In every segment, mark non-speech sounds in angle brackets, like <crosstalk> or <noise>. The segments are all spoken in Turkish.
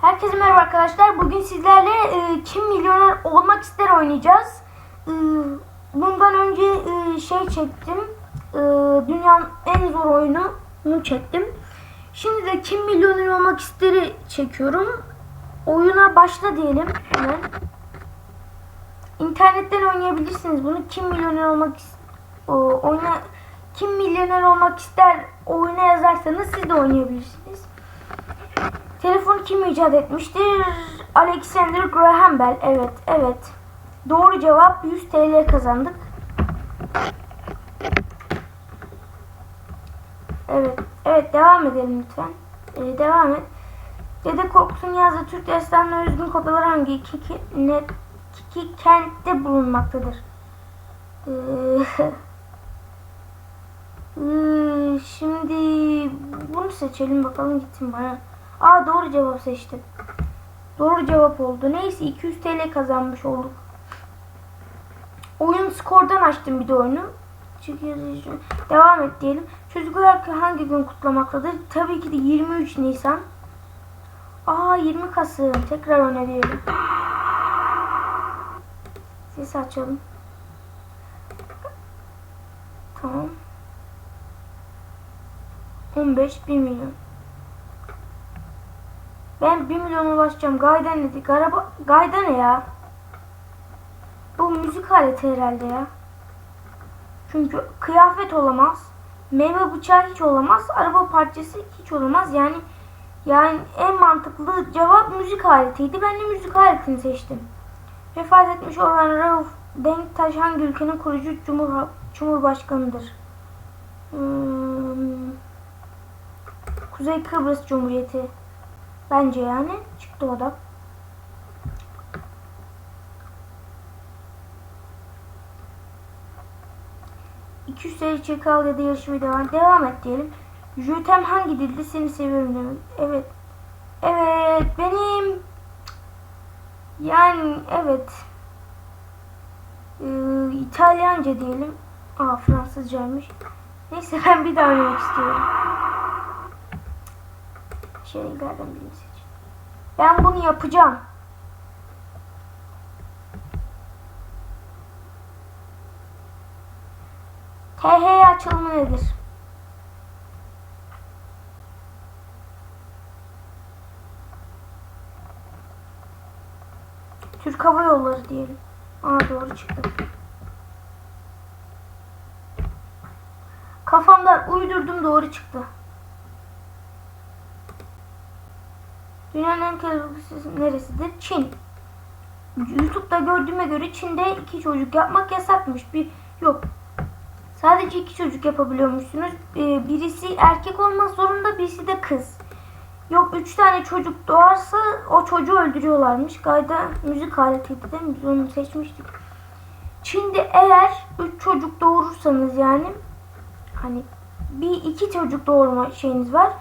Herkese merhaba arkadaşlar. Bugün sizlerle e, Kim Milyoner Olmak ister oynayacağız. E, bundan önce e, şey çektim. E, dünyanın en zor oyununu çektim. Şimdi de Kim Milyoner Olmak isteri çekiyorum. Oyuna başla diyelim hemen. İnternetten oynayabilirsiniz bunu. Kim Milyoner Olmak o, oyna Kim Milyoner Olmak ister oyuna yazarsanız siz de oynayabilirsiniz. Telefonu kim icat etmiştir? Alexander Graham Bell. Evet, evet. Doğru cevap 100 TL kazandık. Evet, evet devam edelim lütfen. Ee, devam et. Dede Korkut'un yazdığı Türk destanına özgün kopyalar hangi iki, iki, net, iki kentte bulunmaktadır? Ee, <laughs> ee, şimdi bunu seçelim bakalım gitsin bana. Aa doğru cevap seçtim. Doğru cevap oldu. Neyse 200 TL kazanmış olduk. Oyun skordan açtım bir de oyunu. Devam et diyelim. Çocuklar hangi gün kutlamaktadır? Tabii ki de 23 Nisan. Aa 20 Kasım. Tekrar diyelim. Ses açalım. Tamam. 15 1 milyon. Ben 1 milyona ulaşacağım. Gayden dedik. Araba Gayda ne ya? Bu müzik aleti herhalde ya. Çünkü kıyafet olamaz. Meyve bıçağı hiç olamaz. Araba parçası hiç olamaz. Yani yani en mantıklı cevap müzik aletiydi. Ben de müzik aletini seçtim. Vefat etmiş olan Rauf Denktaş hangi ülkenin kurucu cumhur, cumhurbaşkanıdır? Hmm, Kuzey Kıbrıs Cumhuriyeti. Bence yani. Çıktı o da. İki sayı çakal ya da yarışmaya devam. Devam et diyelim. Jötem hangi dilde seni seviyorum demek. Evet. Evet benim yani evet ee, İtalyanca diyelim. Aa Fransızcaymış. Neyse <laughs> ben bir daha oynamak istiyorum. Şeylerden birini seç. Ben bunu yapacağım. TH açılımı nedir? Türk Hava Yolları diyelim. Aa doğru çıktı. Kafamdan uydurdum doğru çıktı. Dünyanın en tehlikeli neresidir? Çin. YouTube'da gördüğüme göre Çin'de iki çocuk yapmak yasakmış. Bir yok. Sadece iki çocuk yapabiliyormuşsunuz. Ee, birisi erkek olmak zorunda, birisi de kız. Yok üç tane çocuk doğarsa o çocuğu öldürüyorlarmış. Gayda müzik aletiydi mi? Biz onu seçmiştik. Çin'de eğer üç çocuk doğurursanız yani hani bir iki çocuk doğurma şeyiniz var.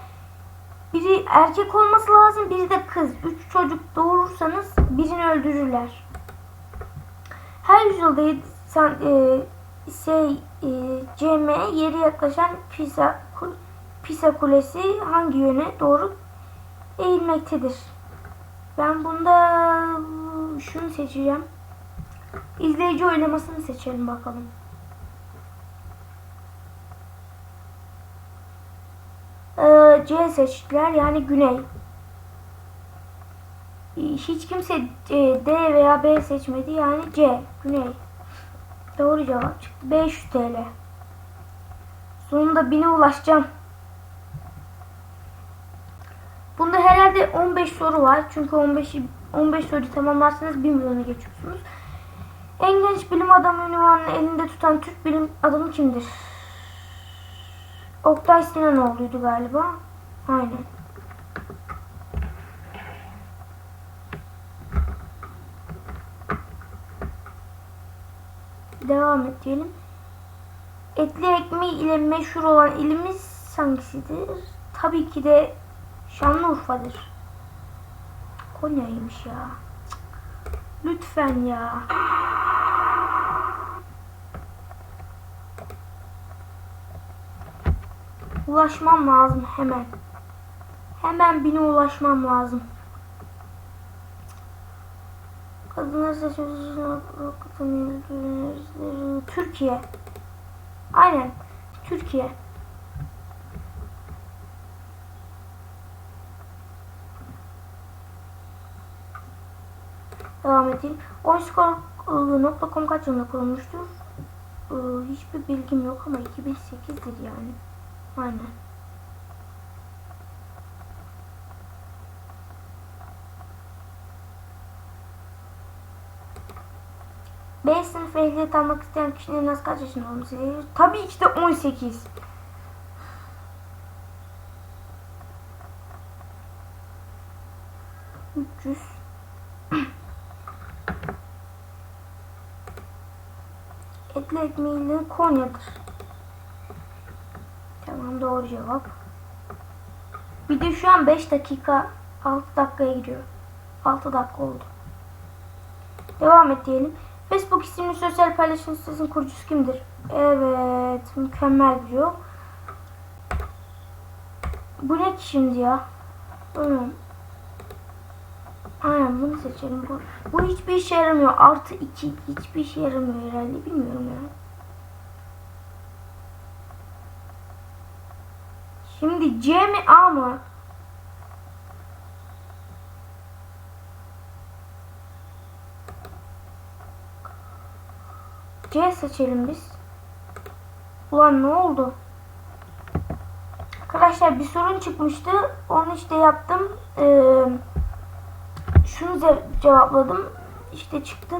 Biri erkek olması lazım, biri de kız. Üç çocuk doğurursanız birini öldürürler. Her yüzyılda sen, e, şey, e, CM yeri yaklaşan Pisa, Pisa Kulesi hangi yöne doğru eğilmektedir? Ben bunda şunu seçeceğim. İzleyici oylamasını seçelim bakalım. C seçtiler yani güney. Hiç kimse e, D veya B seçmedi yani C güney. Doğru cevap çıktı. 500 TL. Sonunda 1000'e ulaşacağım. Bunda herhalde 15 soru var. Çünkü 15 15 soruyu tamamlarsanız 1 milyona geçiyorsunuz. En genç bilim adamı ünvanını elinde tutan Türk bilim adamı kimdir? Oktay Sinanoğlu'ydu galiba. Aynen. Devam et diyelim. Etli ekmeği ile meşhur olan ilimiz hangisidir? Tabii ki de Şanlıurfa'dır. Konya'ymış ya. Lütfen ya. Ulaşmam lazım hemen. Hemen bine ulaşmam lazım. Kadınlar seçmesi Türkiye. Aynen. Türkiye. Devam edeyim. Oyskor.com kaç yılında kurulmuştur? Ee, hiçbir bilgim yok ama 2008'dir yani. Aynen. B sınıf ehliyet almak isteyen kişinin en az kaç yaşında olması gerekir? Tabii ki de 18. Üç yüz. <clears throat> Etli ekmeğiyle Konya'dır. Tamam doğru cevap. Bir de şu an 5 dakika 6 dakikaya gidiyor. 6 dakika oldu. Devam et diyelim. Facebook isimli sosyal paylaşım sitesinin kurucusu kimdir? Evet, mükemmel biliyor. Bu ne ki şimdi ya? Bilmiyorum. Aynen bunu seçelim. Bu, bu hiçbir işe yaramıyor. Artı 2 hiçbir işe yaramıyor herhalde. Bilmiyorum ya. Şimdi C mi A mı? C seçelim biz. Ulan ne oldu? Arkadaşlar bir sorun çıkmıştı. Onu işte yaptım. Ee, şunu ce- cevapladım. İşte çıktı.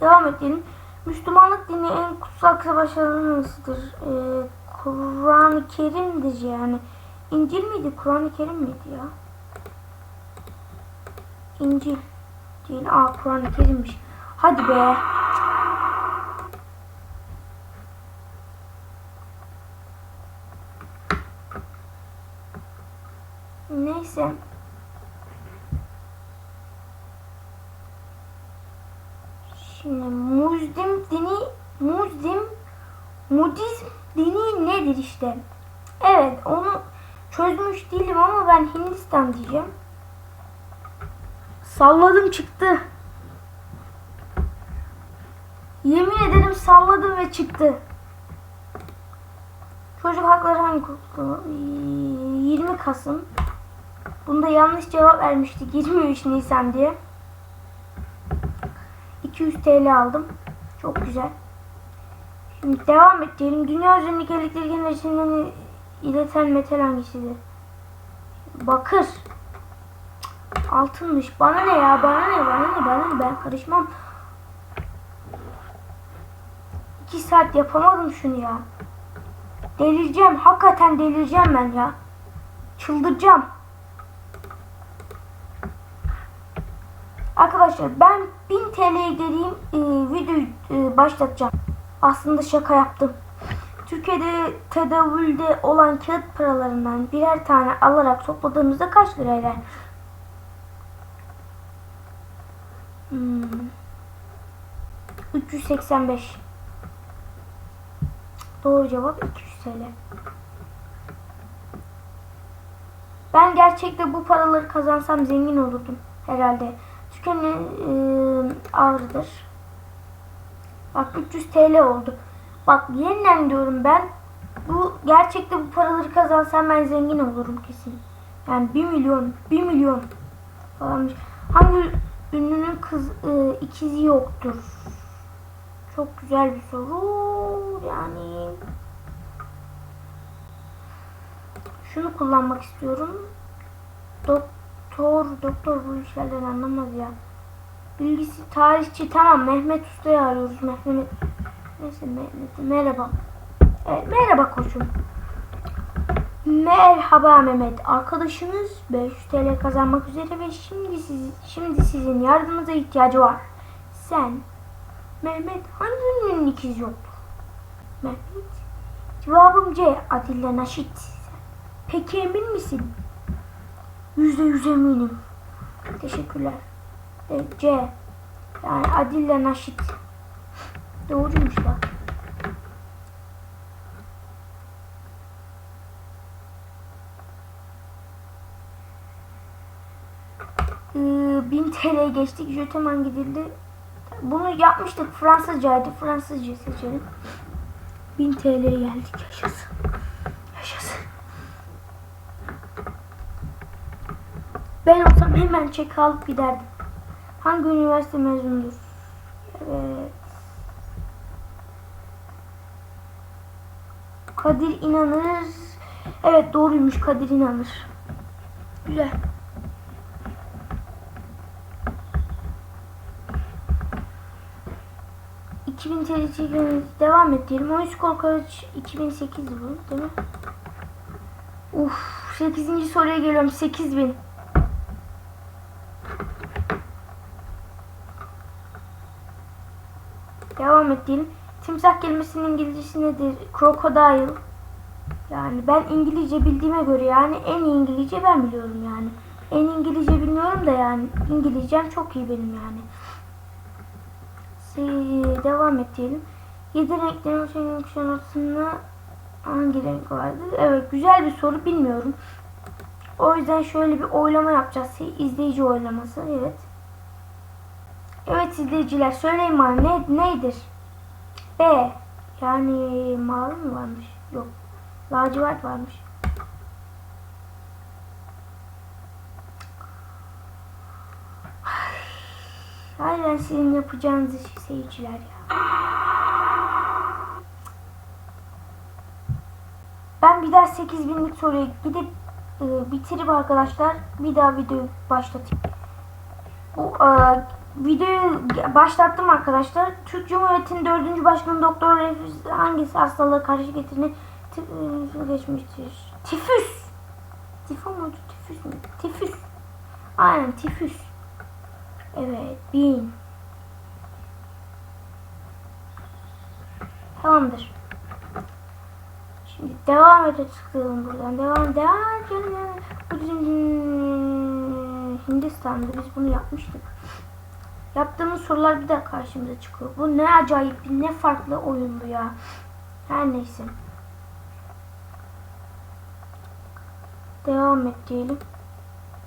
Devam edelim. Müslümanlık dini en kutsal savaşların hangisidir? Ee, Kur'an-ı Kerim'dir yani. İncil miydi? Kur'an-ı Kerim miydi ya? İncil değil. Aa Kur'an-ı Kerim'miş. Hadi be. Neyse. Şimdi Muzdim dini Muzdim Mudizm dini nedir işte? Evet onu çözmüş değilim ama ben Hindistan diyeceğim. Salladım çıktı. Yemin ederim salladım ve çıktı. Çocuk hakları hangi kutlu? 20 Kasım. Bunda yanlış cevap vermiştik 23 Nisan diye. 200 TL aldım. Çok güzel. Şimdi devam edelim. Dünya üzerindeki elektrik enerjisinden ileten metal hangisidir? Bakır. Altınmış. Bana ne ya? Bana ne? Bana ne? Bana ne? Ben karışmam. 2 saat yapamadım şunu ya. Delireceğim. Hakikaten delireceğim ben ya. Çıldıracağım. Arkadaşlar ben 1000 TL'ye geleyim e, videoyu e, başlatacağım. Aslında şaka yaptım. Türkiye'de tedavülde olan kağıt paralarından birer tane alarak topladığımızda kaç lira? Hmm. 385. Doğru cevap 200 TL. Ben gerçekte bu paraları kazansam zengin olurdum herhalde. Tükeni e, ağrıdır. Bak 300 TL oldu. Bak yeniden diyorum ben. Bu gerçekte bu paraları kazansam ben zengin olurum kesin. Yani 1 milyon, 1 milyon falanmış. Hangi ünlünün kız e, ikizi yoktur? Çok güzel bir soru. Yani şunu kullanmak istiyorum. Doktor, doktor bu işlerden anlamaz ya. Bilgisi tarihçi tamam Mehmet Usta'yı arıyoruz. Mehmet Neyse Mehmet merhaba. Evet, merhaba koçum. Merhaba Mehmet. Arkadaşınız 500 TL kazanmak üzere ve şimdi siz, şimdi sizin yardımınıza ihtiyacı var. Sen Mehmet hangi ikizi yoktur? Mehmet Cevabım C. Atilla Naşit. Peki emin misin? Yüzde yüz eminim. Teşekkürler. E, C. Yani Adilla Naşit. Doğruymuş bak. Ee, 1000 TL geçtik. Jöteman gidildi. Bunu yapmıştık. Fransızcaydı. Fransızca seçelim. 1000 TL'ye geldik. Yaşasın. Ben olsam hemen çek alıp giderdim. Hangi üniversite mezunudur? Evet. Kadir inanır. Evet doğruymuş Kadir inanır. Güzel. ...2000 TL çekimimiz devam et diyelim. Oyun skor kaç? 2008 bu değil mi? Uf, 8. soruya geliyorum. 8000. Devam et diyelim. Timsah kelimesinin İngilizcesi nedir? Crocodile. Yani ben İngilizce bildiğime göre yani en iyi İngilizce ben biliyorum yani. En İngilizce bilmiyorum da yani İngilizcem çok iyi benim yani. Se- devam et diyelim. Yedi renklerin senin kuşanatında hangi renk vardır? Evet güzel bir soru bilmiyorum. O yüzden şöyle bir oylama yapacağız. İzleyici oylaması. Evet. Evet izleyiciler söyleyin bana ne, neydir? B. Yani mavi mi varmış? Yok. Lacivert varmış. Halen sizin yapacağınız işi seyirciler ya. Ben bir daha 8000'lik soruya gidip e, bitirip arkadaşlar bir daha videoyu başlatayım. Bu e, videoyu başlattım arkadaşlar. Türk Cumhuriyeti'nin 4. Başkanı Doktor Refik hangisi hastalığa karşı getirini e, geçmiştir? Tifüs. Tifo muydu? Tifüs mü? Tifüs. Aynen tifüs. Evet. Bin. Tamamdır. Şimdi devam edelim tıklayalım buradan. Devam devam. Bu bizim Hindistan'da biz bunu yapmıştık. Yaptığımız sorular bir daha karşımıza çıkıyor. Bu ne acayip bir ne farklı oyundu ya. Her neyse. Devam et diyelim.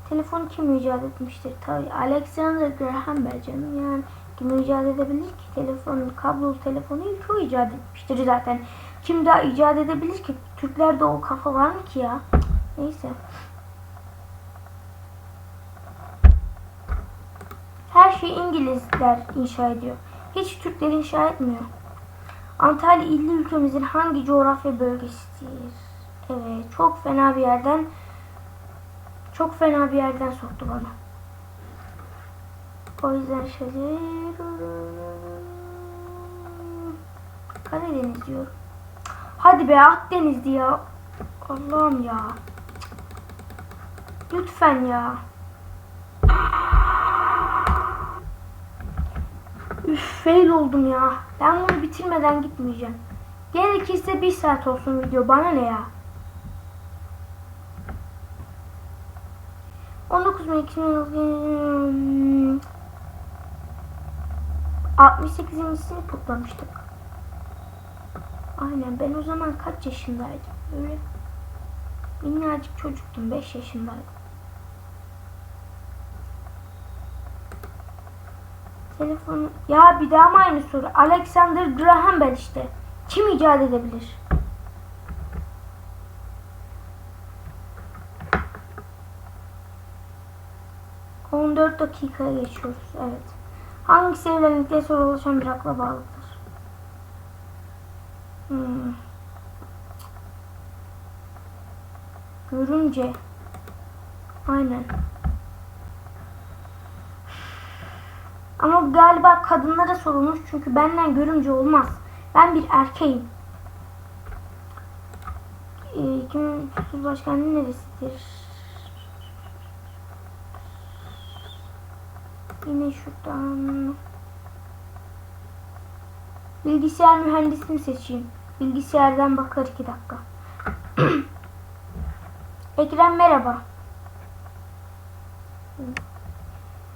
Telefonu kim icat etmiştir? Tabii Alexander Graham Bell canım. Yani kim icat edebilir ki? Telefonu, kablolu telefonu ilk o icat etmiştir zaten. Kim daha icat edebilir ki? Türklerde o kafa var mı ki ya? Neyse. Her şeyi İngilizler inşa ediyor. Hiç Türkler inşa etmiyor. Antalya illi ülkemizin hangi coğrafya bölgesidir? Evet, çok fena bir yerden çok fena bir yerden soktu bana. O yüzden şöyle Karadeniz diyorum. Hadi be Akdeniz'di ya. Allah'ım ya. Lütfen ya. Üf fail oldum ya. Ben bunu bitirmeden gitmeyeceğim. Gerekirse bir saat olsun video. Bana ne ya? 19 Mayıs 2000 68.sini kutlamıştık. Aynen ben o zaman kaç yaşındaydım? Böyle minnacık çocuktum. 5 yaşındaydım. Telefonu... Ya bir daha mı aynı soru? Alexander Graham Bell işte. Kim icat edebilir? On dört dakikaya geçiyoruz. Evet. Hangisi evlilikle sonra oluşan bir akrabalıktır? Hmm. Görümce. Aynen. Ama galiba kadınlara sorulmuş çünkü benden görümce olmaz. Ben bir erkeğim. Ee, kimin Türk başkanı neresidir? Yine şuradan. Bilgisayar mühendisini seçeyim. Bilgisayardan bakar iki dakika. <clears throat> Ekrem merhaba.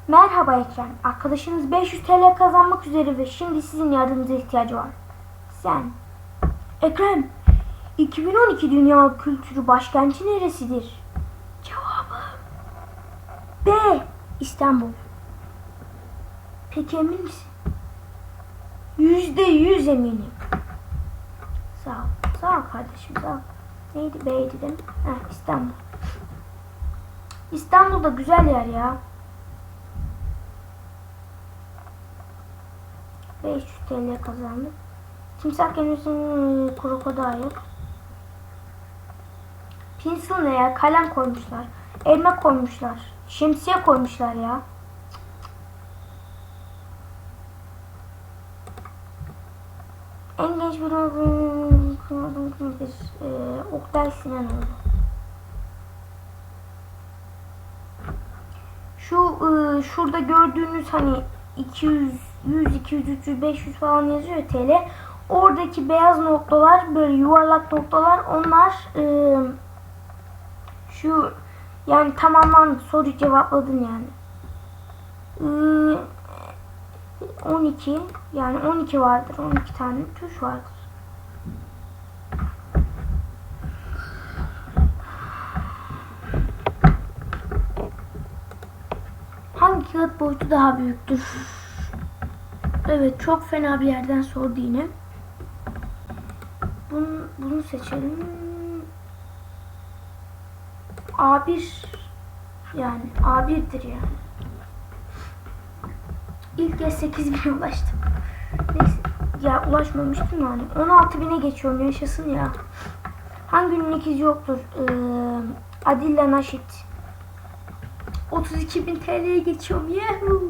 Merhaba Ekrem. Arkadaşınız 500 TL kazanmak üzere ve şimdi sizin yardımınıza ihtiyacı var. Sen. Ekrem. 2012 Dünya Kültürü Başkenti neresidir? Cevabı B. İstanbul. Peki emin misin? Yüzde yüz eminim. Sağ ol. Sağ ol kardeşim sağ ol. Neydi B'ydi değil mi? Heh, İstanbul. İstanbul da güzel yer ya. 500 TL kazandık. Timsah gemisinin krokodil. Pencil ne ya? Kalem koymuşlar. Elma koymuşlar. Şemsiye koymuşlar ya. En genç bir oğlum kimdir? Ee, Oktay Sinanoğlu. Şu e, şurada gördüğünüz hani 200, 100, 200, 300, 500 falan yazıyor TL. Oradaki beyaz noktalar böyle yuvarlak noktalar onlar e, şu yani tamamen soru cevapladın yani. E, 12 yani 12 vardır. 12 tane tuş vardır. Hangi kağıt boyutu daha büyüktür? Evet çok fena bir yerden sordu yine. Bunu, bunu seçelim. A1 yani A1'dir yani. İlk kez 8 bine <laughs> ulaştım. Neyse. Ya ulaşmamıştım yani. 16 bine geçiyorum yaşasın ya. Hangi ünlü ikiz yoktur? Ee, Adilla Naşit. 32 bin TL'ye geçiyorum. Yahoo!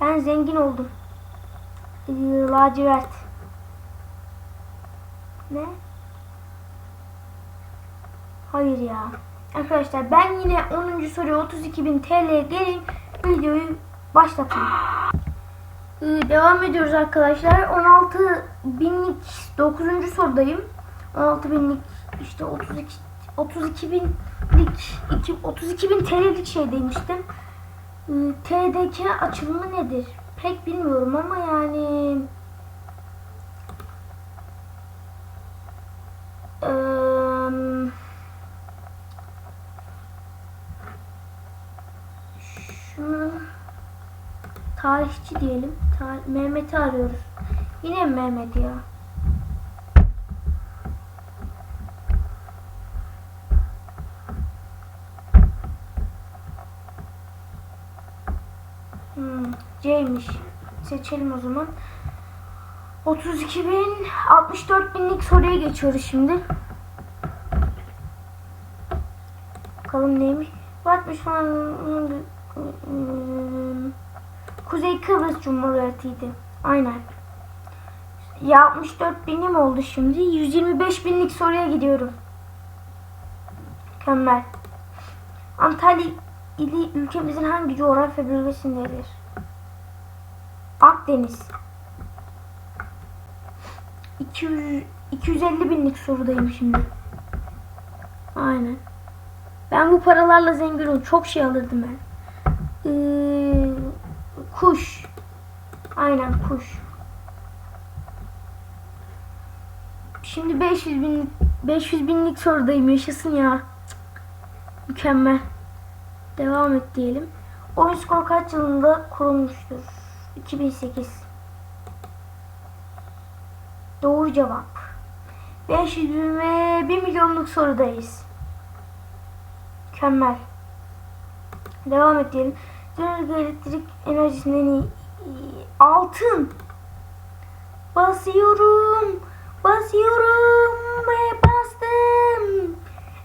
Ben zengin oldum. Ee, lacivert. Ne? Hayır ya. Arkadaşlar ben yine 10. soruya 32.000 TL'ye geleyim. Videoyu başlatayım. Ee, devam ediyoruz arkadaşlar. 16 binlik 9. sorudayım. 16 binlik işte 32 32 binlik 32 bin TL'lik şey demiştim. Ee, TDK açılımı nedir? Pek bilmiyorum ama yani şunu tarihçi diyelim. Tar Mehmet'i arıyoruz. Yine Mehmet ya? Hmm, C'ymiş. Seçelim o zaman. 32 bin, 64 binlik soruya geçiyoruz şimdi. Bakalım neymiş? Batmış Kuzey Kıbrıs Cumhuriyeti'ydi. Aynen. Ya 64 binim oldu şimdi. 125 binlik soruya gidiyorum. Mükemmel. Antalya ili ülkemizin hangi coğrafya bölgesindedir? Akdeniz. 200, 250 binlik sorudayım şimdi. Aynen. Ben bu paralarla zengin oldum. Çok şey alırdım ben. Ee, kuş. Aynen kuş. Şimdi 500 bin 500 binlik sorudayım. Yaşasın ya. Cık. Mükemmel. Devam et diyelim. Oyun skor kaç yılında kurulmuştur? 2008. Doğru cevap. 500 bin ve 1 milyonluk sorudayız. Mükemmel. Devam et diyelim. Dönerge elektrik enerjisinden Altın. Basıyorum. Basıyorum ve bastım.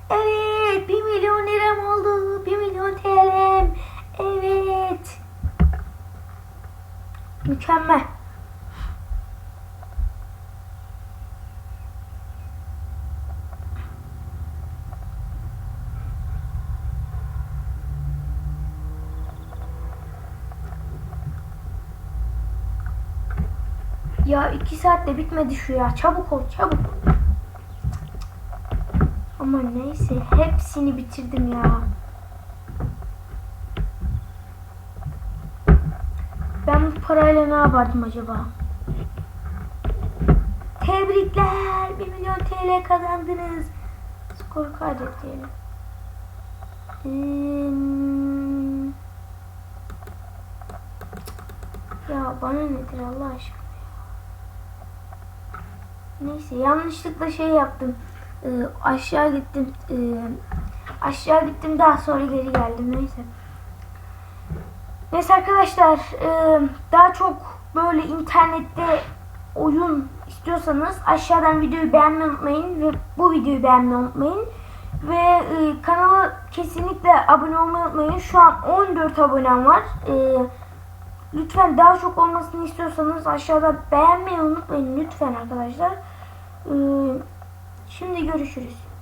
Evet. 1 milyon liram oldu. 1 milyon TL'm. Evet. Mükemmel. Ya iki saatte bitmedi şu ya. Çabuk ol çabuk. Ama neyse hepsini bitirdim ya. Parayla ne yapardım acaba? Tebrikler 1 milyon TL kazandınız. Skoru kaydet. Eee, ya bana nedir Allah aşkına. Neyse yanlışlıkla şey yaptım. Ee, aşağı gittim. Ee, aşağı gittim daha sonra geri geldim neyse. Neyse arkadaşlar e, daha çok böyle internette oyun istiyorsanız aşağıdan videoyu beğenmeyi unutmayın ve bu videoyu beğenmeyi unutmayın. Ve e, kanala kesinlikle abone olmayı unutmayın. Şu an 14 abonem var. E, lütfen daha çok olmasını istiyorsanız aşağıda beğenmeyi unutmayın lütfen arkadaşlar. E, şimdi görüşürüz.